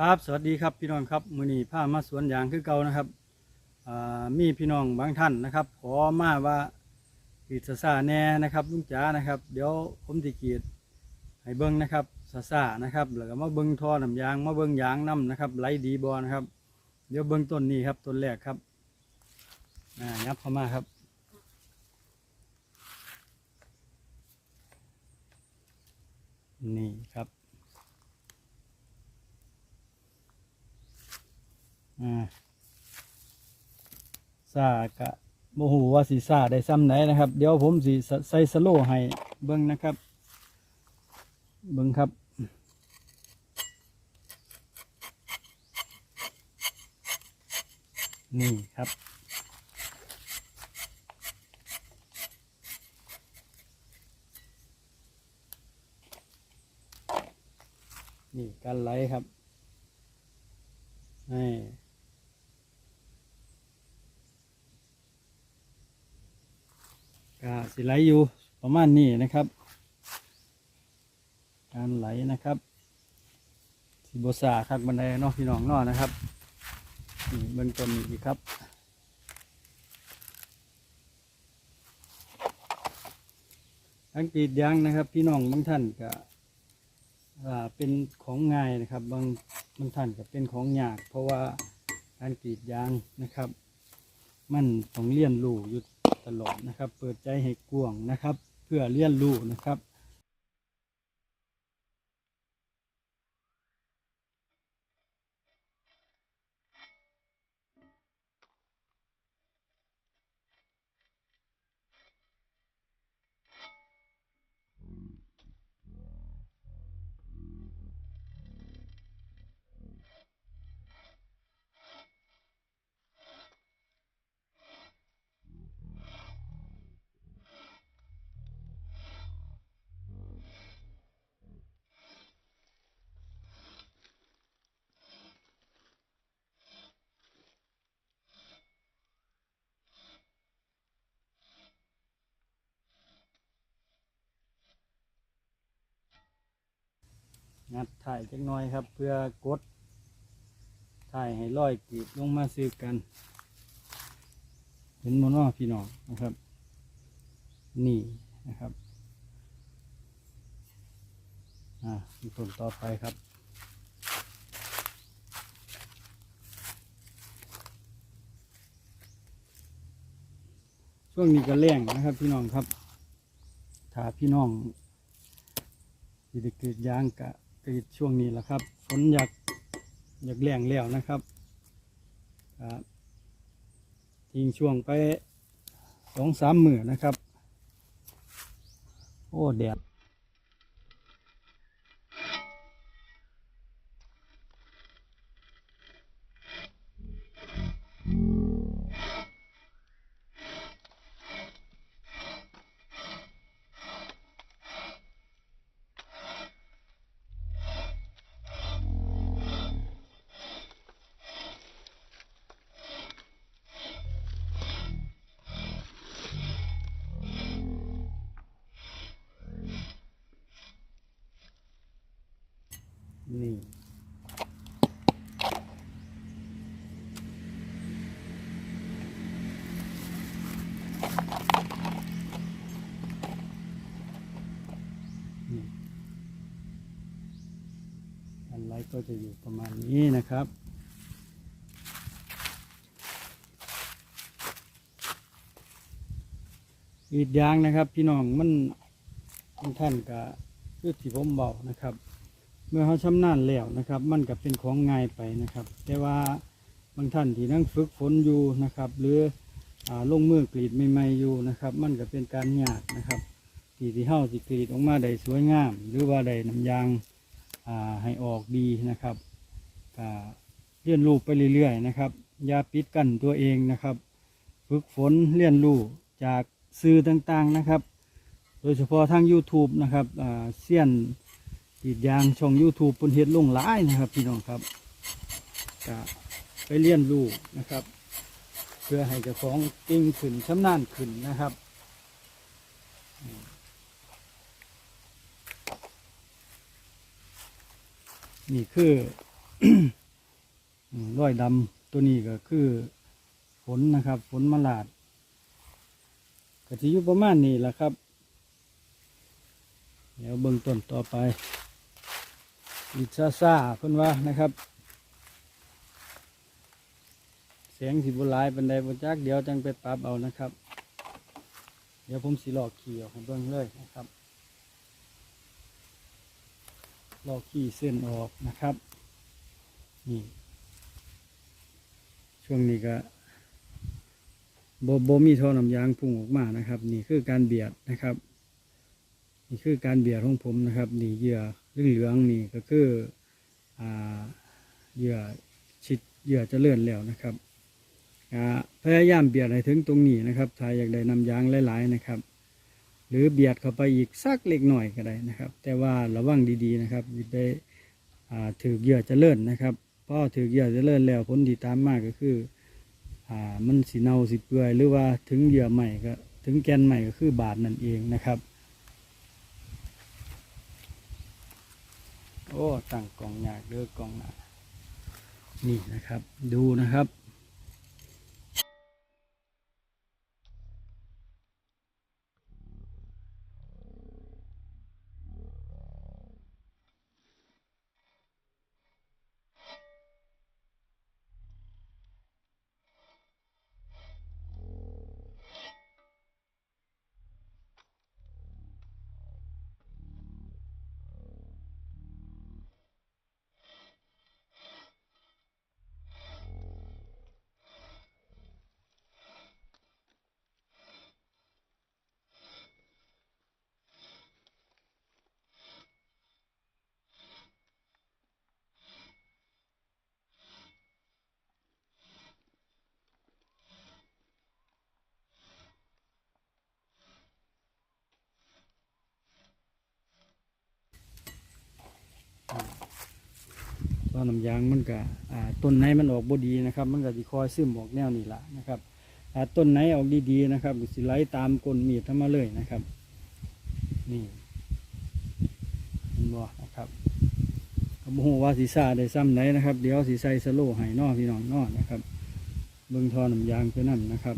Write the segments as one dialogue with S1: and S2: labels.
S1: ครับสวัสดีครับพี่น้องครับมือนี้พามาสวนยางคือเก่านะครับมีพี่น้องบางท่านนะครับ ขอมาว่ากีดซาซาแน่นะครับลุงจ๋านะครับ เดี๋ยวผมจะกรีดให้เบิ้งนะครับซาซานะครับแล้วก็มาเบิ้งท่อน้ำยางมาเบิ้งยางน้ำนะครับไหลดีบอนะครับ เดี๋ยวเบิ้งต้นนี้ครับต้นแรกครับอ่ายับเข้ามาครับนี่ครับ อ่าซากะโมโหว่าสีซาได้ซ้ำไหนนะครับ เดี๋ยวผมสีใส่สโลให้เบิ้งนะครับ เบิ้งครับนี่ครับนี่การไหลครับนี่ ก็สิไหลอยู่ประมาณนี้นะครับ การไหลนะครับสิบสาครับบันไดเนอกพี่น้องนอนะครับนี่เบื้องต้นนี้อีกครับทั้งกรีดยางนะครับ พี่น้องบางท่านก็เป็นของง่ายนะครับ บางบางท่านก็เป็นของยาก เพราะว่าการกรีดยางนะครับ มันต้องเรียนรูอยู่ ตลอดนะครับ เปิดใจให้กว้างนะครับ เพื่อเรียนรู้นะครับ งัดถ่ายจักหน้อยครับ เพื่อกดถ่ายให้ร้อยกรีดลงมาซื้อกัน เห็นโมนอพี่น้องนะครับ นี่นะครับอ่าต้นต่อไปครับช่วงนี้ก็แรงนะครับ พี่น้องครับ ถ้าพี่น้องที่ได้กรีดยางกะ รีดช่วงนี้แหละครับฝนอยากอยากแรงแล้วนะครับทิ้งช่วงไปสองสามมือนะครับ โอ้แดด นี่นี่ อันไลท์ก็จะอยู่ประมาณนี้นะครับอีดยางนะครับ พี่น้องมันท่านก็คือที่ผมบอกนะครับ เมื่อเขาชำนาญแล้วนะครับ มันก็เป็นของง่ายไปนะครับ แต่ว่าบางท่านที่นั่งฝึกฝนอยู่นะครับ หรืออลงมือกรีดใหม่ๆอยู่นะครับ มันก็เป็นการยากนะครับที่ที่เฮาสิกรีดออกมาได้สวยงาม หรือว่าได้น้ำยางให้ออกดีนะครับก็เรียนรู้ไปเรื่อยๆนะครับอย่าปิดกั้นตัวเองนะครับ ฝึกฝนเรียนรู้จากสื่อต่างๆนะครับ โดยเฉพาะทาง YouTube นะครับเซียน กีดยางช่อง YouTube เพิ่นเฮ็ดลงหลายนะครับ พี่น้องครับก็ไปเรียนรู้นะครับ เพื่อให้เจ้าของเก่งขึ้นชำนาญขึ้นนะครับนี่คือร้อยดำตัวนี้ก็คือฝนนะครับฝนมาลาดก็จะอยู่ประมาณนี้แหละครับ เดี๋ยวเบิ่งต้นต่อไป อีกซาซาเพิ่นว่านะครับเสียงสิบุหลายเป็นไดบจักเดี๋ยวจังไปปรับเอานะครับ เดี๋ยวผมสิลอกขี่ออกให้เบิ่งเลยนะครับหลอกขี่เส้นออกนะครับนี่ช่วงนี้ก็โบโบมีท่อน้ำยางพุ่งออกมานะครับ นี่คือการเบียดนะครับ นี่คือการเบียดของผมนะครับ นี่เหยื่อ เหลืองๆนี่ก็คือเหยื่อชิดเหยื่อจะเลื่อนแล้วนะครับพยายามเบียดให้ถึงตรงนี้นะครับถ้าอยากได้น้ำยางหลาย ๆ นะครับ หรือเบียดเข้าไปอีกสักเล็กหน่อยก็ได้นะครับ แต่ว่าระวังดีๆนะครับอย่าไปถือเหยื่อจะเลื่อนนะครับเพราะถือเหยื่อจะเลื่อนแล้วผลที่ตามมากก็คืออมันสีเน่าสีเปื่อยหรือว่าถึงเหยื่อใหม่ก็ถึงแกนใหม่ก็คือบาดนั่นเองนะครับ โอ้ตั้งกล่องยากเด้อกล่องหนานี่นะครับ ดูนะครับ น้ำยางมันก็ต้นไหนมันออกบ่ดีนะครับ มันก็สิคอยซึมออกแนวนี้ละนะครับต้นไหนออกดีๆนะครับสิไหลตามก้นมีดทั้งมาเลยนะครับ นี่เห็นบ่นะครับก็บ่ฮู้ว่าสีซาได้ซ้ำไหนนะครับ เดี๋ยวสีใส่สโลว์ให้นอพี่น้องนอนะครับ เบิ่งทอน้ำยางคือนั่นนะครับ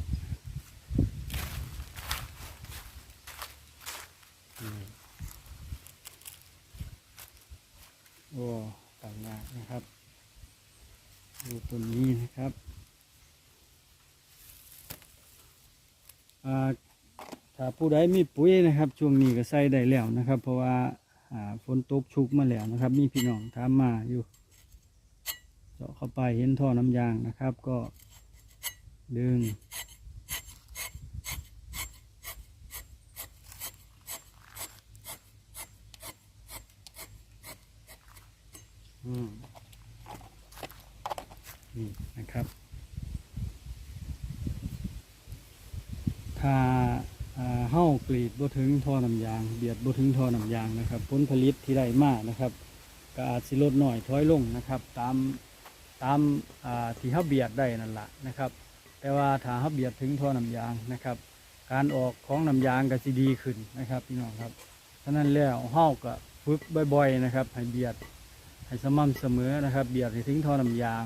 S1: นี่โอ้ต่างหากนะครับ ดูตัวนี้นะครับอ่า ถ้าผู้ใดมีปุ๋ยนะครับช่วงนี้ก็ใส่ได้แล้วนะครับ เพราะว่าฝนตกชุกมาแล้วนะครับ มีพี่น้องถามมาอยู่เจาะเข้าไปเห็นท่อน้ำยางนะครับ ก็ดึงนี่นะครับ ถ้าอ่าเฮ้า กรีดบ่ถึงท่อน้ำยาง เบียดบ่ถึงท่อน้ำยางนะครับ ผลผลิตที่ได้มากนะครับก็อาจสิลดหน่อยถอยลงนะครับ ตามตามที่เขาเบียดได้นั่นแหละนะครับ แต่ว่าถ้าเขาเบียดถึงท่อน้ำยางนะครับ การออกของน้ำยางก็สิดีขึ้นนะครับพี่น้องครับฉะนั้นแล้วเฮาก็ฝึกบ่อยๆนะครับให้เบียดให้สม่ำเสมอนะครับ เบียดให้ถึงท่อน้ำยาง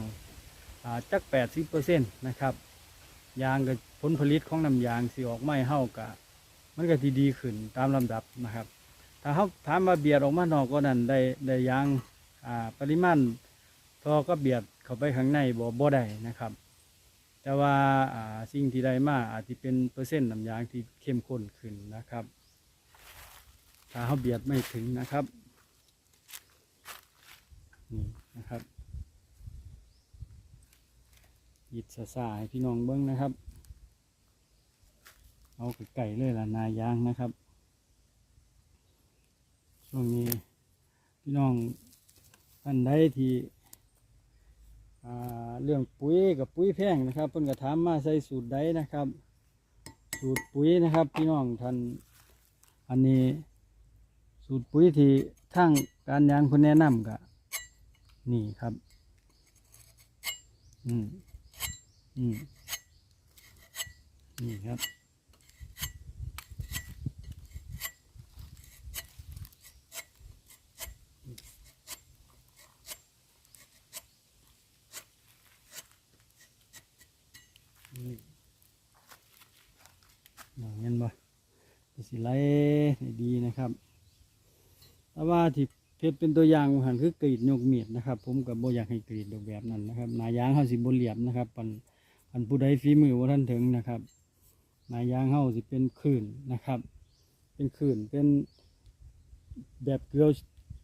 S1: าจักแปดสิบเปอร์เซ็นต์นะครับยางกับผลผลิตของน้ำยางสิออกไม่เท่ากะ มันก็ทีดีขึ้นตามลำดับนะครับ ถ้าเขาถามว่าเบียดออกมานอกก็นั่นได้ได้ยางปริมาณทอก็เบียดเข้าไปข้างในบ่บ่ได้นะครับ แต่ว่าสิ่งที่ได้มาอาจจะเป็นเปอร์เซ็นต์น้ำยางที่เข้มข้นขึ้นนะครับ ถ้าเขาเบียดไม่ถึงนะครับนี่นะครับหยิดซาซาให้พี่น้องเบิ้งนะครับ เอาไก่เลยล่ะนายางนะครับ ช่วงนี้พี่น้องท่านใดที่เรื่องปุ๋ยกับปุ๋ยแพงนะครับเพิ่นก็ถามมาใส่สูตรใดนะครับ สูตรปุ๋ยนะครับ พี่น้องท่านอันนี้สูตรปุ๋ยที่ทางการยางเพิ่นแนะนำก็นี่ครับ อืมอืมนี่ครับ มองเห็นบ่สิไล่ดีนะครับแต่ว่าที่เพชรเป็นตัวอย่างหันคือกรีดยกเมียดนะครับ ผมกับโบอยากให้กรีดดอกแบบนั้นนะครับนายางเขาสิบเหลี่ยมนะครับปันปันผู้ใดฝีมือว่าท่านถึงนะครับนายางเขาสิเป็นคลื่นนะครับ เป็นคลื่นเป็นแบบเกลียว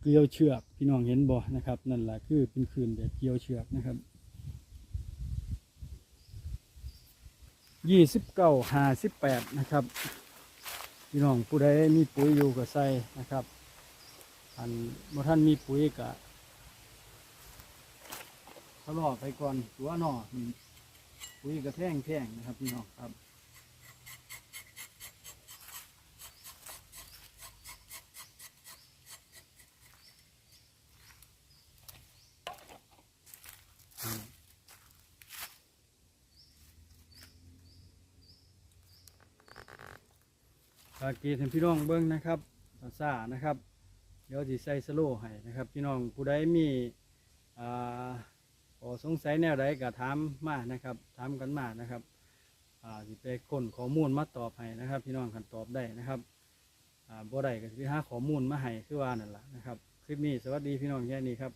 S1: เกลียวเชือกพี่น้องเห็นบ่นะครับ นั่นแหละคือเป็นคลื่นแบบเกลียวเชือกนะครับ ยี่สิบเก้าห้าสิบแปดนะครับ พี่น้องผู้ใดมีปุ๋ยอยู่ก็ใส่นะครับ อันบ่ท่านมีปุ๋ยกะเขาลอไปก่อนตัวหนออืมปุ๋ยกระแท่งแท่งนะครับ พี่น้องครับ ปากกีให้พี่น้องเบิ้งนะครับภาษานะครับ เดี๋ยวสิใส่สโลให้นะครับ พี่น้องผู้ใดมีอ่าขอสงสัยแนวใดก็ถามมานะครับถามกันมานะครับอ่าสิไปค้นข้อมูลมาตอบให้นะครับ พี่น้องกันตอบได้นะครับอ่าบ่ได้ก็สิไปหาข้อมูลมาให้คือว่านั่นแหละนะครับ คลิปนี้สวัสดีพี่น้องแค่นี้ครับ